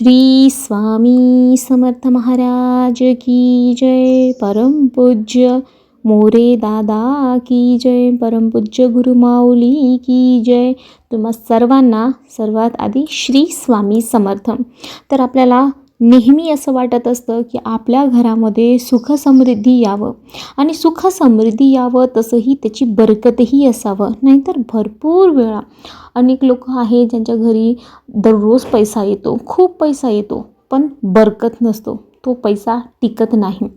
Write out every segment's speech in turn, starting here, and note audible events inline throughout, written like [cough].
श्री स्वामी समर्थ महाराज की जय। परमपूज्य मोरे दादा की जय। परमपूज्य गुरुमाऊली की जय। तुम्हा सर्वांना सर्वात आधी श्री स्वामी समर्थ. तर आपल्याला नेहमी असं वाटत असतं की आपल्या घरामध्ये सुख समृद्धी यावं. आणि सुख समृद्धी यावं तसंही त्याची बरकतही असावं. नाहीतर भरपूर वेळा अनेक लोक आहेत ज्यांच्या घरी दररोज पैसा येतो खूप पैसा येतो पण बरकत नसतो. तो पैसा टिकत नाही.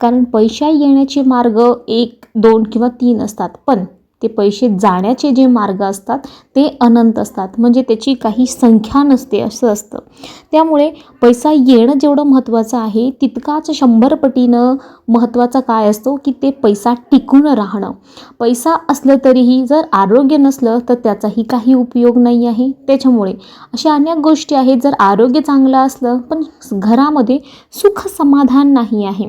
कारण पैसा येण्याचे मार्ग एक दोन किंवा तीन असतात. पण ते पैसे जाण्याचे जे मार्ग असतात ते अनंत असतात. म्हणजे त्याची काही संख्या नसते असं असतं. त्यामुळे पैसा येणं जेवढं महत्त्वाचं आहे तितकाच शंभर पटीनं महत्त्वाचा काय असतो की ते पैसा टिकून राहणं. पैसा असलं तरीही जर आरोग्य नसलं तर त्याचाही काही उपयोग नाही आहे. त्याच्यामुळे अशा अनेक गोष्टी आहेत. जर आरोग्य चांगलं असलं पण घरामध्ये सुख समाधान नाही आहे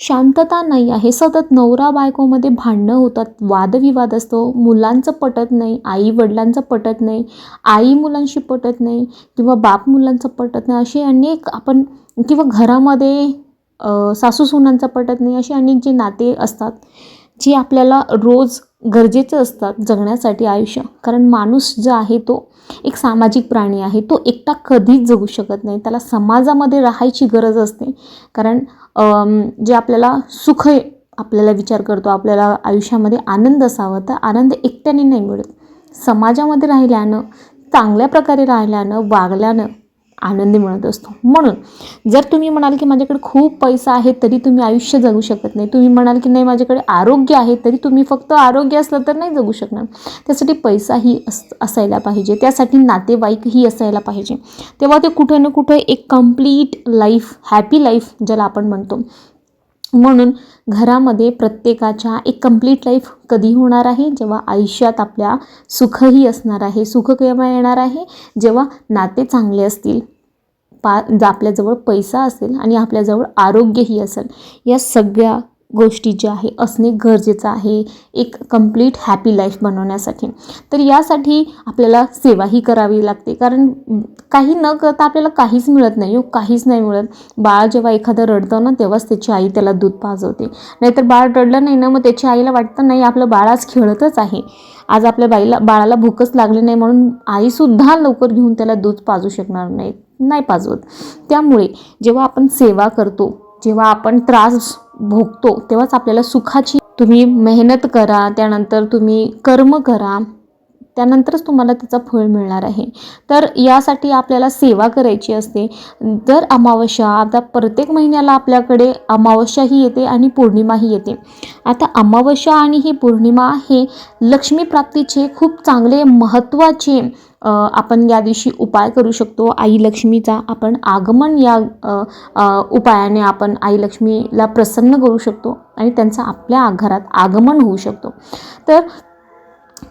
शांतता नाही आहे सतत नवरा बायकोमध्ये भांडणं होतात वादविवाद असतो मुलांचं पटत नाही आई वडिलांचं पटत नाही आई मुलांशी पटत नाही किंवा बाप मुलांचं पटत नाही असे अनेक आपण किंवा घरामध्ये सासू सुनांचं पटत नाही असे अनेक जे नाते असतात जे आपल्याला रोज गरजेचं असतात जगण्यासाठी आयुष्य. कारण माणूस जो आहे तो एक सामाजिक प्राणी आहे तो एकटा कधीच जगू शकत नाही. त्याला समाजामध्ये राहायची गरज असते. कारण जे आपल्याला सुख आपल्याला विचार करतो आपल्याला आयुष्यामध्ये आनंद असावा तर आनंद एकट्याने नाही मिळत. समाजामध्ये राहिल्यानं चांगल्या प्रकारे राहिल्यानं वागल्यानं आनंद मिळत असतो. म्हणून जर तुम्ही म्हणाल की माझ्याकडे खूप पैसा आहे तरी तुम्ही आयुष्य जगू शकत नाही. तुम्ही म्हणाल की नाही माझ्याकडे आरोग्य आहे तरी तुम्ही फक्त आरोग्य असलं तर नाही जगू शकणार. त्यासाठी पैसाही अस असायला पाहिजे. त्यासाठी नातेवाईकही असायला पाहिजे. तेव्हा ते कुठं ना कुठं एक कंप्लीट लाईफ हॅपी लाईफ ज्याला आपण म्हणतो. म्हणून घरामध्ये प्रत्येकाच्या एक कंप्लीट लाईफ कधी होणार आहे? जेव्हा आयुष्यात आपल्या सुखही असणार आहे सुख केव्हा येणार आहे? जेव्हा नाते चांगले असतील पा आपल्याजवळ पैसा असेल आणि आपल्याजवळ आरोग्यही असेल या सगळ्या गोष्टी ज्या आहे असणे गरजेचं आहे एक कंप्लीट हॅपी लाईफ बनवण्यासाठी. तर यासाठी आपल्याला सेवाही करावी लागते. कारण काही न करता आपल्याला काहीच मिळत नाही हो काहीच नाही मिळत. बाळ जेव्हा एखादं रडतं ना तेव्हाच त्याची आई त्याला दूध पाजवते. नाहीतर बाळ रडलं नाही ना मग त्याची आईला वाटतं नाही आपलं बाळ आज खेळतच आहे. आज आपल्या बाईला बाळाला भूकच लागली नाही म्हणून आईसुद्धा लवकर घेऊन त्याला दूध पाजू शकणार नाही नाही पाजवत. त्यामुळे जेव्हा आपण सेवा करतो जेव्हा आपण त्रास भोगतो तेव्हाच आपल्याला सुखाची तुम्ही मेहनत करा त्यानंतर तुम्ही कर्म करा त्यानंतरच तुम्हाला त्याचा फळ मिळणार आहे. तर यासाठी आपल्याला सेवा करायची असते. दर अमावस्या आता प्रत्येक महिन्याला आपल्याकडे अमावस्याही येते आणि पौर्णिमाही येते. आता अमावस्या आणि ही पौर्णिमा हे लक्ष्मीप्राप्तीचे खूप चांगले महत्त्वाचे आपण या दिवशी उपाय करू शकतो. आई लक्ष्मीचा आपण आगमन या उपायाने आपण आई लक्ष्मीला प्रसन्न करू शकतो आणि त्यांचं आपल्या घरात आगमन होऊ शकतो. तर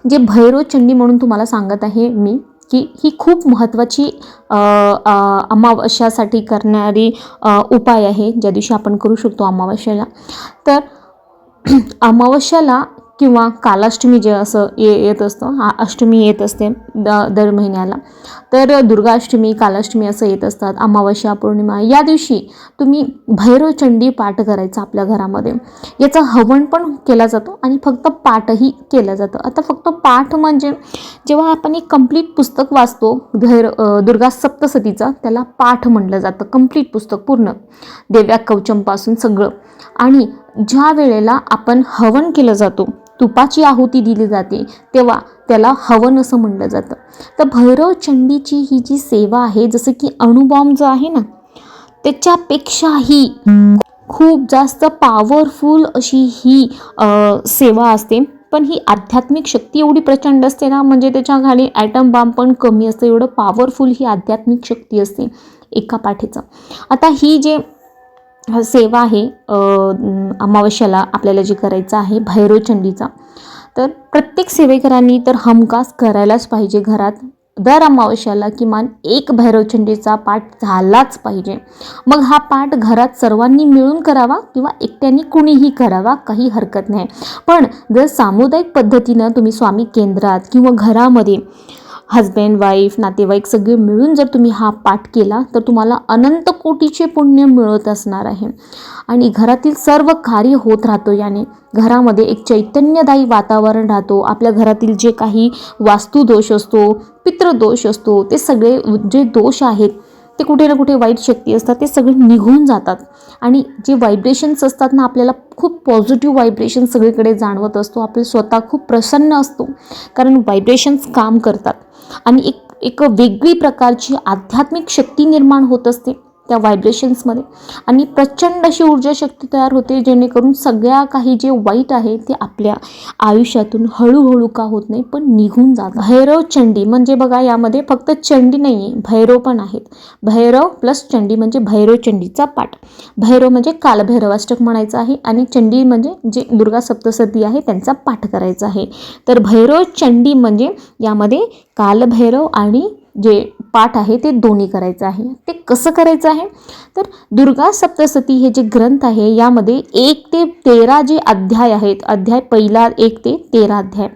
जे भैरवचंडी म्हणून तुम्हाला सांगत आहे मी की ही खूप महत्त्वाची अमावस्यासाठी करणारी उपाय आहे. ज्या दिवशी आपण करू शकतो अमावस्याला. तर [clears throat] अमावस्याला किंवा कालाष्टमी जे असं ये येत असतं हा अष्टमी येत असते द दर महिन्याला. तर दुर्गाष्टमी कालाष्टमी असं येत असतात अमावस्या पौर्णिमा. या दिवशी तुम्ही भैरवचंडी पाठ करायचा आपल्या घरामध्ये. याचा हवन पण केला जातो आणि फक्त पाठही केलं जातं. आता फक्त पाठ म्हणजे जेव्हा आपण एक कंप्लीट पुस्तक वाचतो भैर दुर्गा सप्तसतीचा त्याला पाठ म्हटलं जातं. कंप्लीट पुस्तक पूर्ण. देव्या कवचमपासून सगळं. आणि ज्या वेळेला आपण हवन केलं जातो तुपाची आहुती दिली जाते तेव्हा त्याला हवन असं म्हणलं जातं. तर भैरव चंडीची ही जी सेवा आहे जसं की अणुबॉम्ब जो आहे ना त्याच्यापेक्षाही खूप जास्त पॉवरफुल अशी ही सेवा असते. पण ही आध्यात्मिक शक्ती एवढी प्रचंड असते ना म्हणजे त्याच्याखाली ॲटम बाम पण कमी असतं एवढं पॉवरफुल ही आध्यात्मिक शक्ती असते एका पाठीचं. आता ही जे सेवा आहे अमावस्याला आपल्याला जे करायचं आहे भैरवचंडीचा तर प्रत्येक सेवेकरांनी तर हमखास करायलाच पाहिजे घरात. दर अमावस्याला किमान एक भैरवचंडीचा पाठ झालाच पाहिजे. मग हा पाठ घरात सर्वांनी मिळून करावा किंवा एकट्याने कुणीही करावा काही हरकत नाही. पण जर सामुदायिक पद्धतीनं तुम्ही स्वामी केंद्रात किंवा घरामध्ये हजबँड वाईफ नातेवाईक सगळे मिळून जर तुम्ही हा पाठ केला तर तुम्हाला अनंत कोटीचे पुण्य मिळत असणार आहे. आणि घरातील सर्व कार्य होत राहतो याने. घरामध्ये एक चैतन्यदायी वातावरण राहतो. आपल्या घरातील जे काही वास्तुदोष असतो पितृदोष असतो ते सगळे जे दोष आहेत ते कुठे ना कुठे वाईट शक्ती असतात ते सगळे निघून जातात. आणि जे व्हायब्रेशन्स असतात ना आपल्याला खूप पॉझिटिव्ह व्हायब्रेशन सगळीकडे जाणवत असतो. आपले स्वतः खूप प्रसन्न असतो. कारण व्हायब्रेशन्स काम करतात. आणि एक एक वेगळी प्रकारची आध्यात्मिक शक्ती निर्माण होत असते. त्या व्हायब्रेशन्समध्ये आणि प्रचंड अशी ऊर्जा शक्ती तयार होते जेणेकरून सगळ्या काही जे वाईट आहे ते आपल्या आयुष्यातून हळूहळू का होत नाही पण निघून जात भैरव चंडी म्हणजे बघा यामध्ये फक्त चंडी नाही आहे भैरव पण आहेत. भैरव प्लस चंडी म्हणजे भैरव चंडीचा पाठ. भैरव म्हणजे कालभैरवाष्टक म्हणायचं आहे आणि चंडी म्हणजे जे दुर्गा सप्तसती आहे त्यांचा पाठ करायचा आहे. तर भैरव चंडी म्हणजे यामध्ये कालभैरव आणि जे पाठ आहे ते दोन्ही करायचं आहे. ते कसं करायचं आहे? तर दुर्गा सप्तसती हे जे ग्रंथ आहे यामध्ये एक ते तेरा जे अध्याय आहेत अध्याय पहिला एक ते तेरा अध्याय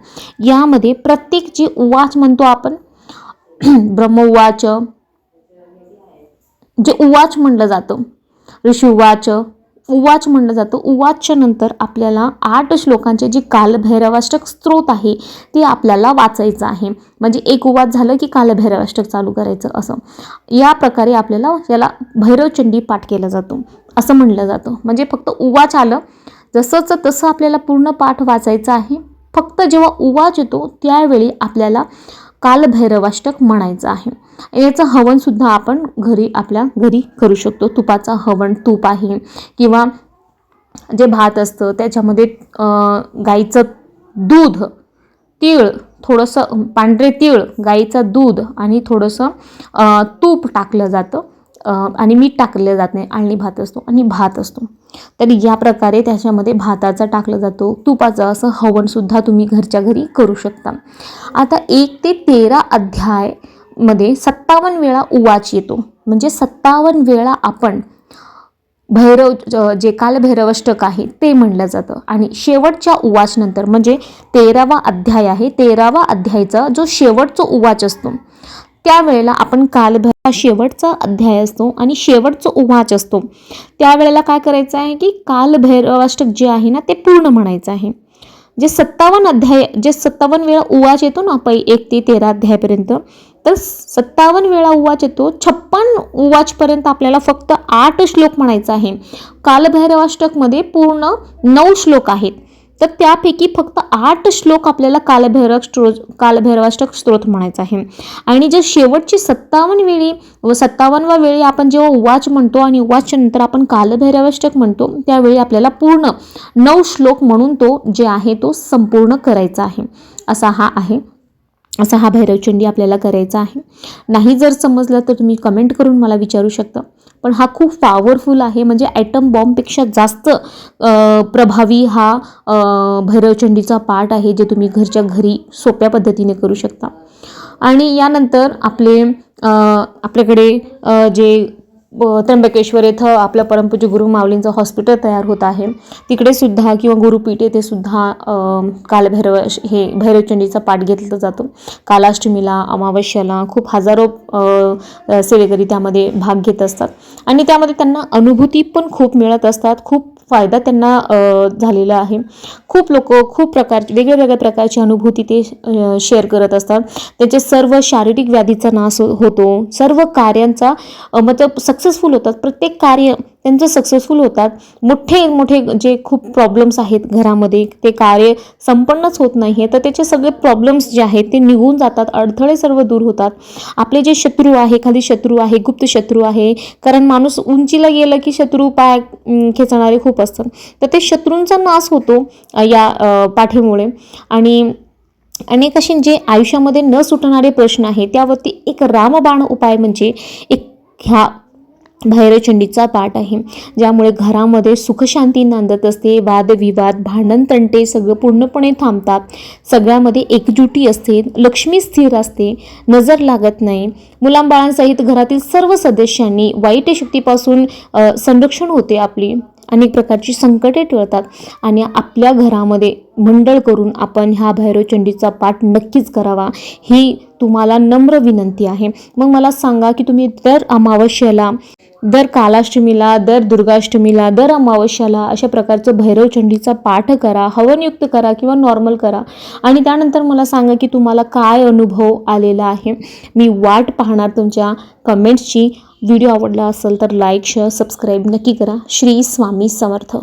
यामध्ये प्रत्येक जे उवाच म्हणतो आपण [clears throat] ब्रह्मउवाच जे उवाच म्हणलं जातं ऋषी उवाच उवाच म्हणलं जातं. उवाचच्या नंतर आपल्याला आठ श्लोकांचे जे कालभैरवाष्टक स्त्रोत आहे ते आपल्याला वाचायचं आहे. म्हणजे एक उवाच झालं की कालभैरवाष्टक चालू करायचं असं. या प्रकारे आपल्याला याला भैरवचंडी पाठ केला जातो. असं म्हणलं जातं. म्हणजे फक्त उवाच आलं जसंच तसं आपल्याला पूर्ण पाठ वाचायचं आहे. फक्त जेव्हा उवाच येतो त्यावेळी आपल्याला कालभैरवाष्टक म्हणायचं आहे. याचं हवनसुद्धा आपण घरी आपल्या घरी करू शकतो. तुपाचा हवन तूप आहे किंवा जे भात असतं त्याच्यामध्ये गाईचं दूध तीळ थोडंसं पांढरे तीळ गाईचं दूध आणि थोडंसं तूप टाकलं जातं. आणि मीठ टाकलं जात नाही. आळणी भात असतो आणि भात असतो. तर या प्रकारे त्याच्यामध्ये भाताचा टाकला जातो तुपाचं असं हवनसुद्धा तुम्ही घरच्या घरी करू शकता. आता एक ते तेरा अध्यायमध्ये सत्तावन्न वेळा उवाच येतो. म्हणजे सत्तावन्न वेळा आपण भैरव जे कालभैरवष्टक आहे ते म्हणलं जातं. आणि शेवटच्या उवाचनंतर म्हणजे तेरावा अध्याय आहे तेरावा अध्यायचा जो शेवटचा उवाच असतो त्यावेळेला आपण कालभैर हा शेवटचा अध्याय असतो आणि शेवटचा उवाच असतो. त्यावेळेला काय करायचं आहे की कालभैरवाष्टक जे आहे ना ते पूर्ण म्हणायचं आहे. जे सत्तावन्न अध्याय जे सत्तावन्न वेळा उवाच येतो ना पै एक ते तेरा अध्यायापर्यंत तर सत्तावन्न वेळा उवाच येतो छप्पन उवाचपर्यंत आपल्याला फक्त आठ श्लोक म्हणायचा आहे. कालभैरवाष्टकमध्ये पूर्ण नऊ श्लोक आहेत. तर त्यापैकी फक्त आठ श्लोक आपल्याला कालभैरव स्त्रो कालभैरवाष्टक स्त्रोत म्हणायचा आहे. आणि जे शेवटची सत्तावन्न वेळी व सत्तावन्नवा वेळी आपण जेव्हा उवाच म्हणतो आणि उवाचच्या नंतर आपण कालभैरवाष्टक म्हणतो त्यावेळी आपल्याला पूर्ण नऊ श्लोक म्हणून तो जे आहे तो संपूर्ण करायचा आहे. असा हा आहे. असा हा भैरवचंडी आपल्याला करायचा आहे. नाही जर समजलं तर तुम्ही कमेंट करून मला विचारू शकता. पण हा खूप पॉवरफुल आहे. म्हणजे ॲटम बॉम्बपेक्षा जास्त प्रभावी हा भैरवचंडीचा पाठ आहे जे तुम्ही घरच्या घरी सोप्या पद्धतीने करू शकता. आणि यानंतर आपले आपल्याकडे जे त्र्यंबकेश्वर येथं आपलं परमपूज्य गुरु माऊलींचं हॉस्पिटल तयार होत आहे. तिकडे सुद्धा किंवा गुरुपीठ येथे सुद्धा कालभैरव हे भैरवचंडीचा पाठ घेतला जातो. कालाष्टमीला अमावस्याला खूप हजारो सेवेकरी त्यामध्ये भाग घेत असतात. आणि त्यामध्ये त्यांना अनुभूती पण खूप मिळत असतात. खूप फायदा त्यांना झालेला आहे. खूप लोक खूप प्रकार वेगळ्या वेगळ्या प्रकारची अनुभूती ते शेअर करत असतात. त्याचे सर्व शारीरिक व्याधीचा नाश होतो. सर्व कार्यांचा मतलब सक्सेसफुल होतात. प्रत्येक कार्य त्यांचं सक्सेसफुल होतात. मोठे मोठे जे खूप प्रॉब्लेम्स आहेत घरामध्ये ते कार्य संपन्नच होत नाही आहे तर त्याचे सगळे प्रॉब्लेम्स जे आहेत ते निघून जातात. अडथळे सर्व दूर होतात. आपले जे शत्रू आहे खाली शत्रू आहे गुप्त शत्रू आहे कारण माणूस उंचीला गेलं की शत्रू पाय खेचणारे खूप असतात तर ते शत्रूंचा नाश होतो या पाठीमुळे. आणि अनेक असे जे आयुष्यामध्ये न सुटणारे प्रश्न आहे त्यावरती एक रामबाण उपाय म्हणजे एक ह्या भैरवचंडीचा पाठ आहे. ज्यामुळे घरामध्ये सुखशांती नांदत असते वादविवाद भांडण तंटे सगळं पूर्णपणे थांबतात. सगळ्यामध्ये एकजुटी असते लक्ष्मी स्थिर असते नजर लागत नाही. मुलांबाळांसहित घरातील सर्व सदस्यांनी वाईट शक्तीपासून संरक्षण होते आपली. अनेक प्रकारची संकटे टळतात. आणि आपल्या घरामध्ये मंडळ करून आपण ह्या भैरवचंडीचा पाठ नक्कीच करावा ही तुम्हाला नम्र विनंती आहे. मग मला सांगा की तुम्ही दर अमावस्येला दर कालाष्टमीला दर दुर्गाष्टमीला दर अमावस्याला अशा प्रकारचं भैरवचंडीचा पाठ करा हवनयुक्त करा किंवा नॉर्मल करा. आणि त्यानंतर मला सांगा की तुम्हाला काय अनुभव आलेला आहे? मी वाट पाहणार तुमच्या कमेंट्सची. व्हिडिओ आवडला असेल तर लाईक शेअर सबस्क्राईब नक्की करा. श्री स्वामी समर्थ.